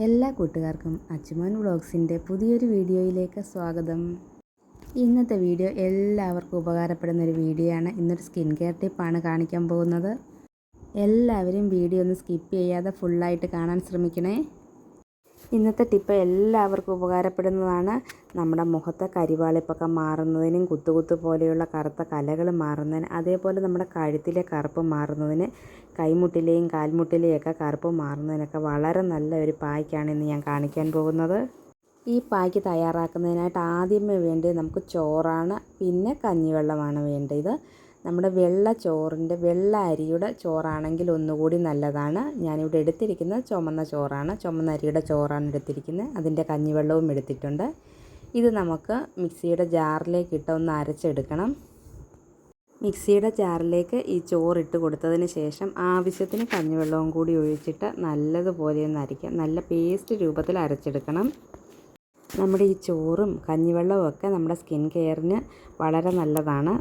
എല്ലാ കൂട്ടുകാർക്കും അച്ചുമോൻ വ്ളോഗ്സിന്റെ പുതിയൊരു വീഡിയോയിലേക്ക് സ്വാഗതം. ഇന്നത്തെ വീഡിയോ എല്ലാവർക്കും ഉപകാരപ്പെടുന്ന ഒരു വീഡിയോ ആണ്. ഇന്നൊരു സ്കിൻ കെയർ ടിപ്പാണ് കാണിക്കാൻ പോകുന്നത്. എല്ലാവരും വീഡിയോ ഒന്ന് സ്കിപ്പ് ചെയ്യാതെ ഫുള്ളായിട്ട് കാണാൻ ശ്രമിക്കണേ. ഇന്നത്തെ ടിപ്പ് എല്ലാവർക്കും ഉപകാരപ്പെടുന്നതാണ്. നമ്മുടെ മുഖത്തെ കരിവാളിപ്പൊക്കെ മാറുന്നതിനും കുത്തുകുത്ത് പോലെയുള്ള കറുത്ത കലകൾ മാറുന്നതിന് അതേപോലെ നമ്മുടെ കഴുത്തിലെ കറുപ്പ് മാറുന്നതിന് കൈമുട്ടിലെയും കാൽമുട്ടിലെയും ഒക്കെ കറുപ്പ് മാറുന്നതിനൊക്കെ വളരെ നല്ല ഒരു പായ്ക്കാണ് ഇന്ന് ഞാൻ കാണിക്കാൻ പോകുന്നത്. ഈ പായ്ക്ക് തയ്യാറാക്കുന്നതിനായിട്ട് ആദ്യമേ വേണ്ടത് നമുക്ക് ചോറാണ് പിന്നെ കഞ്ഞിവെള്ളമാണ് വേണ്ടത്. നമ്മുടെ വെള്ള ചോറിന്റെ വെള്ള അരിയുടെ ചോറാണെങ്കിൽ ഒന്നുകൂടി നല്ലതാണ്. ഞാനിവിടെ എടുത്തിരിക്കുന്നത് ചുമന്ന ചോറാണ്. ചുമന്ന അരിയുടെ ചോറാണ് എടുത്തിരിക്കുന്നത്. അതിന്റെ കഞ്ഞിവെള്ളവും എടുത്തിട്ടുണ്ട്. ഇത് നമുക്ക് മിക്സിയുടെ ജാറിലേക്ക് ഇട്ട് ഒന്ന് അരച്ചെടുക്കണം. മിക്സിയുടെ ജാറിലേക്ക് ഈ ചോറിട്ട് കൊടുത്തതിന് ശേഷം ആവശ്യത്തിന് കഞ്ഞിവെള്ളവും കൂടി ഒഴിച്ചിട്ട് നല്ലതുപോലെ ഒന്ന് അരയ്ക്കാം നല്ല പേസ്റ്റ് രൂപത്തിൽ അരച്ചെടുക്കണം. നമ്മുടെ ഈ ചോറും കഞ്ഞിവെള്ളവും ഒക്കെ നമ്മുടെ സ്കിൻ കെയറിന് വളരെ നല്ലതാണ്.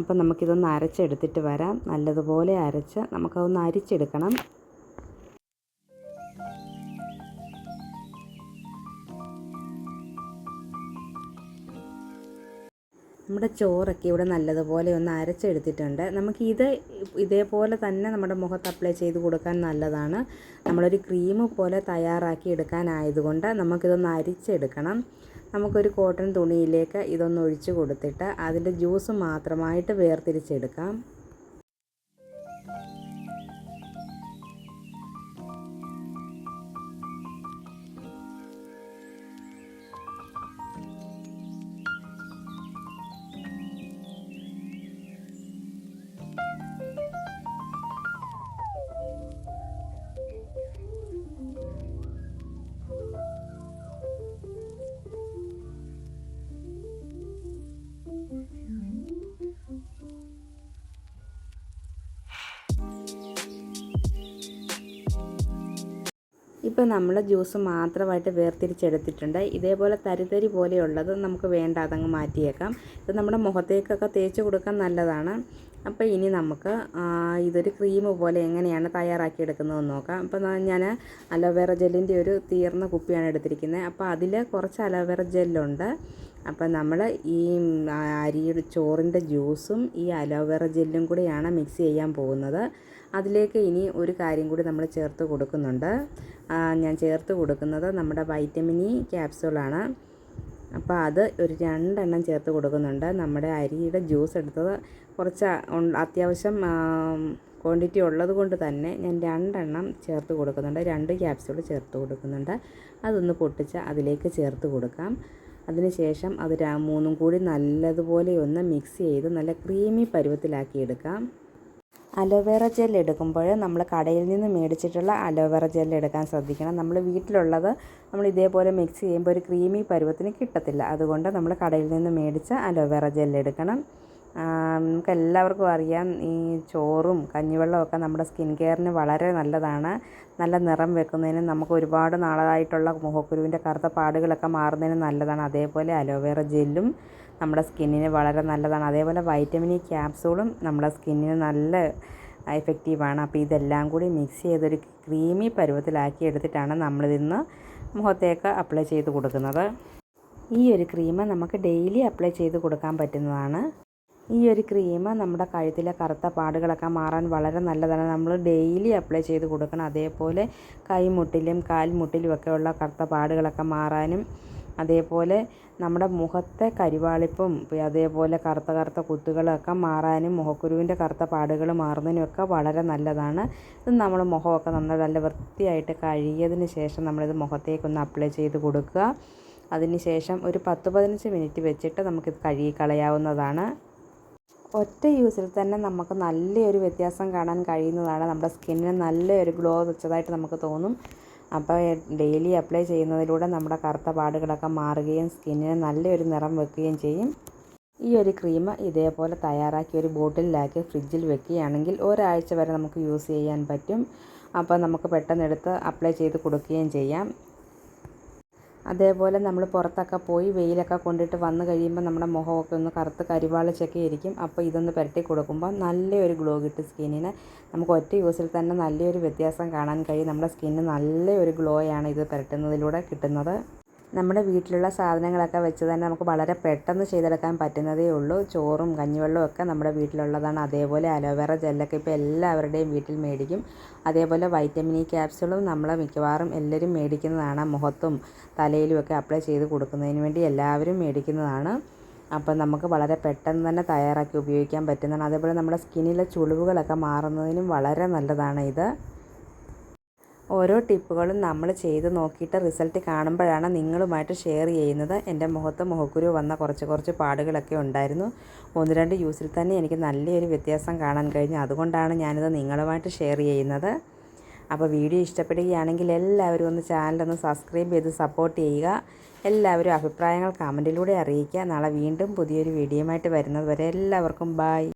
അപ്പം നമുക്കിതൊന്ന് അരച്ചെടുത്തിട്ട് വരാം. നല്ലതുപോലെ അരച്ച് നമുക്കതൊന്ന് അരിച്ചെടുക്കണം. നമ്മുടെ ചോറൊക്കെ ഇവിടെ നല്ലതുപോലെ ഒന്ന് അരച്ചെടുത്തിട്ടുണ്ട്. നമുക്കിത് ഇത് ഇതേപോലെ തന്നെ നമ്മുടെ മുഖത്ത് അപ്ലൈ ചെയ്ത് കൊടുക്കാൻ നല്ലതാണ്. നമ്മളൊരു ക്രീം പോലെ തയ്യാറാക്കി എടുക്കാനായതുകൊണ്ട് നമുക്കിതൊന്ന് അരിച്ചെടുക്കണം. നമുക്കൊരു കോട്ടൺ തുണിയിലേക്ക് ഇതൊന്ന് ഒഴിച്ച് കൊടുത്തിട്ട് അതിന്റെ ജ്യൂസ് മാത്രമായിട്ട് വേർതിരിച്ചെടുക്കാം. ഇപ്പോൾ നമ്മൾ ജ്യൂസ് മാത്രമായിട്ട് വേർതിരിച്ചെടുത്തിട്ടുണ്ട്. ഇതേപോലെ തരിതരി പോലെയുള്ളത് നമുക്ക് വേണ്ട അതങ്ങ് മാറ്റിയേക്കാം. ഇത് നമ്മുടെ മുഖത്തേക്കൊക്കെ തേച്ച് കൊടുക്കാൻ നല്ലതാണ്. അപ്പോൾ ഇനി നമുക്ക് ഇതൊരു ക്രീം പോലെ എങ്ങനെയാണ് തയ്യാറാക്കി തയ്യാറാക്കിയെടുക്കുന്നതെന്ന് നോക്കാം. അപ്പോൾ ഞാൻ അലോവേറ ജെല്ലിന്റെ ഒരു തീർന്ന കുപ്പിയാണ് എടുത്തിരിക്കുന്നത് അപ്പോൾ അതിൽ കുറച്ച് അലോവേറ ജെല്ലുണ്ട് അപ്പോൾ നമ്മൾ ഈ അരിയുടെ ചോറിന്റെ ജ്യൂസും ഈ അലോവേറ ജെല്ലും കൂടിയാണ് മിക്സ് ചെയ്യാൻ പോകുന്നത്. അതിലേക്ക് ഇനി ഒരു കാര്യം കൂടി നമ്മൾ ചേർത്ത് കൊടുക്കുന്നുണ്ട്. ഞാൻ ചേർത്ത് കൊടുക്കുന്നത് നമ്മുടെ വൈറ്റമിൻ ഇ ക്യാപ്സൂളാണ് അപ്പോൾ അത് ഒരു രണ്ടെണ്ണം ചേർത്ത് കൊടുക്കുന്നുണ്ട്. നമ്മുടെ അരിയുടെ ജ്യൂസ് എടുത്തത് കുറച്ച് അത്യാവശ്യം ക്വാണ്ടിറ്റി ഉള്ളത് കൊണ്ട് തന്നെ ഞാൻ രണ്ടെണ്ണം ചേർത്ത് കൊടുക്കുന്നുണ്ട്. രണ്ട് ക്യാപ്സ്യൂൾ ചേർത്ത് കൊടുക്കുന്നുണ്ട്. അതൊന്ന് പൊട്ടിച്ച് അതിലേക്ക് ചേർത്ത് കൊടുക്കാം. അതിനുശേഷം അത് മൂന്നും കൂടി നല്ലതുപോലെ ഒന്ന് മിക്സ് ചെയ്ത് നല്ല ക്രീമി പരുവത്തിലാക്കി എടുക്കാം. അലോവേറ ജെൽ എടുക്കുമ്പോൾ നമ്മൾ കടയിൽ നിന്ന് മേടിച്ചിട്ടുള്ള അലോവേറ ജെൽ എടുക്കാൻ ശ്രദ്ധിക്കണം. നമ്മൾ വീട്ടിലുള്ളത് നമ്മൾ ഇതേപോലെ മിക്സ് ചെയ്യുമ്പോൾ ഒരു ക്രീമി പരുവത്തിന് കിട്ടത്തില്ല. അതുകൊണ്ട് നമ്മൾ കടയിൽ നിന്ന് മേടിച്ച അലോവേറ ജെൽ എടുക്കണം. നമുക്ക് എല്ലാവർക്കും അറിയാം ഈ ചോറും കഞ്ഞിവെള്ളമൊക്കെ നമ്മുടെ സ്കിൻ കെയറിന് വളരെ നല്ലതാണ്. നല്ല നിറം വെക്കുന്നതിന് നമുക്ക് ഒരുപാട് നാളായിട്ടുള്ള മുഖക്കുരുവിന്റെ കറുത്ത പാടുകളൊക്കെ മാറുന്നതിന് നല്ലതാണ്. അതേപോലെ അലോവേറ ജെല്ലും നമ്മുടെ സ്കിന്നിന് വളരെ നല്ലതാണ്. അതേപോലെ വൈറ്റമിൻ ഇ ക്യാപ്സൂളും നമ്മുടെ സ്കിന്നിന് നല്ല എഫക്റ്റീവാണ് അപ്പോൾ ഇതെല്ലാം കൂടി മിക്സ് ചെയ്തൊരു ക്രീമി പരുവത്തിലാക്കി എടുത്തിട്ടാണ് നമ്മളിതിന്ന് മുഖത്തേക്ക് അപ്ലൈ ചെയ്ത് കൊടുക്കുന്നത്. ഈ ഒരു ക്രീം നമുക്ക് ഡെയിലി അപ്ലൈ ചെയ്ത് കൊടുക്കാൻ പറ്റുന്നതാണ്. ഈ ഒരു ക്രീം നമ്മുടെ കഴുത്തിലെ കറുത്ത പാടുകളൊക്കെ മാറാൻ വളരെ നല്ലതാണ്. നമ്മൾ ഡെയിലി അപ്ലൈ ചെയ്ത് കൊടുക്കണം. അതേപോലെ കൈമുട്ടിലും കാൽമുട്ടിലും ഒക്കെ ഉള്ള കറുത്ത പാടുകളൊക്കെ മാറാനും അതേപോലെ നമ്മുടെ മുഖത്തെ കരിവാളിപ്പും അതേപോലെ കറുത്ത കറുത്ത കുത്തുകളൊക്കെ മാറാനും മുഖക്കുരുവിന്റെ കറുത്ത പാടുകൾ മാറുന്നതിനുമൊക്കെ വളരെ നല്ലതാണ്. ഇത് നമ്മൾ മുഖമൊക്കെ നന്നായി നല്ല വൃത്തിയായിട്ട് കഴുകിയതിന് ശേഷം നമ്മളിത് മുഖത്തേക്കൊന്ന് അപ്ലൈ ചെയ്ത് കൊടുക്കുക. അതിന് ശേഷം ഒരു പത്ത് പതിനഞ്ച് മിനിറ്റ് വെച്ചിട്ട് നമുക്കിത് കഴുകി കളയാവുന്നതാണ്. ഒറ്റ യൂസിൽ തന്നെ നമുക്ക് നല്ലൊരു വ്യത്യാസം കാണാൻ കഴിയുന്നതാണ്. നമ്മുടെ സ്കിന്നിന് നല്ലൊരു ഗ്ലോ വെച്ചതായിട്ട് നമുക്ക് തോന്നും. അപ്പോൾ ഡെയിലി അപ്ലൈ ചെയ്യുന്നതിലൂടെ നമ്മുടെ കറുത്ത പാടുകളൊക്കെ മാറുകയും സ്കിന്നിന് നല്ലൊരു നിറം വെക്കുകയും ചെയ്യും. ഈ ഒരു ക്രീം ഇതേപോലെ തയ്യാറാക്കി ഒരു ബോട്ടിലാക്കി ഫ്രിഡ്ജിൽ വെക്കുകയാണെങ്കിൽ ഒരാഴ്ച വരെ നമുക്ക് യൂസ് ചെയ്യാൻ പറ്റും. അപ്പോൾ നമുക്ക് പെട്ടെന്ന് എടുത്ത് അപ്ലൈ ചെയ്ത് കൊടുക്കുകയും ചെയ്യാം. അതേപോലെ നമ്മൾ പുറത്തൊക്കെ പോയി വെയിലൊക്കെ കൊണ്ടിട്ട് വന്നു കഴിയുമ്പോൾ നമ്മുടെ മുഖമൊക്കെ ഒന്ന് കറുത്ത് കരിവാളിച്ചൊക്കെ ഇരിക്കും. അപ്പോൾ ഇതൊന്ന് പുരട്ടി കൊടുക്കുമ്പോൾ നല്ലൊരു ഗ്ലോ കിട്ടും സ്കിന്നിന്. നമുക്ക് ഒറ്റ യൂസിൽ തന്നെ നല്ലൊരു വ്യത്യാസം കാണാൻ കഴിയും. നമ്മുടെ സ്കിന്നിന് നല്ലൊരു ഗ്ലോയാണ് ഇത് പുരട്ടുന്നതിലൂടെ കിട്ടുന്നത്. നമ്മുടെ വീട്ടിലുള്ള സാധനങ്ങളൊക്കെ വെച്ച് തന്നെ നമുക്ക് വളരെ പെട്ടെന്ന് ചെയ്തെടുക്കാൻ പറ്റുന്നതേ ഉള്ളൂ. ചോറും കഞ്ഞിവെള്ളവും ഒക്കെ നമ്മുടെ വീട്ടിലുള്ളതാണ്. അതേപോലെ അലോവേറ ജെല്ലൊക്കെ ഇപ്പോൾ എല്ലാവരുടെയും വീട്ടിൽ മേടിക്കും. അതേപോലെ വൈറ്റമിൻ ഇ ക്യാപ്സുകളും നമ്മൾ മിക്കവാറും എല്ലാവരും മേടിക്കുന്നതാണ്. മുഖത്തും തലയിലും ഒക്കെ അപ്ലൈ ചെയ്ത് കൊടുക്കുന്നതിന് വേണ്ടി എല്ലാവരും മേടിക്കുന്നതാണ്. അപ്പം നമുക്ക് വളരെ പെട്ടെന്ന് തന്നെ തയ്യാറാക്കി ഉപയോഗിക്കാൻ പറ്റുന്നതാണ്. അതേപോലെ നമ്മുടെ സ്കിന്നിലെ ചുളിവുകളൊക്കെ മാറുന്നതിനും വളരെ നല്ലതാണ് ഇത്. ഓരോ ടിപ്പുകളും നമ്മൾ ചെയ്ത് നോക്കിയിട്ട് റിസൾട്ട് കാണുമ്പോഴാണ് നിങ്ങളുമായിട്ട് ഷെയർ ചെയ്യുന്നത്. എന്റെ മുഖത്ത് മുഖക്കുരു വന്ന കുറച്ച് കുറച്ച് പാടുകളൊക്കെ ഉണ്ടായിരുന്നു. ഒന്ന് രണ്ട് യൂസിൽ തന്നെ എനിക്ക് നല്ലൊരു വ്യത്യാസം കാണാൻ കഴിഞ്ഞു. അതുകൊണ്ടാണ് ഞാനിത് നിങ്ങളുമായിട്ട് ഷെയർ ചെയ്യുന്നത്. അപ്പോൾ വീഡിയോ ഇഷ്ടപ്പെടുകയാണെങ്കിൽ എല്ലാവരും ഒന്ന് ചാനലൊന്ന് സബ്സ്ക്രൈബ് ചെയ്ത് സപ്പോർട്ട് ചെയ്യുക. എല്ലാവരും അഭിപ്രായങ്ങൾ കമന്റിലൂടെ അറിയിക്കുക. നാളെ വീണ്ടും പുതിയൊരു വീഡിയോയുമായിട്ട് വരുന്നത് വരെ എല്ലാവർക്കും ബായ്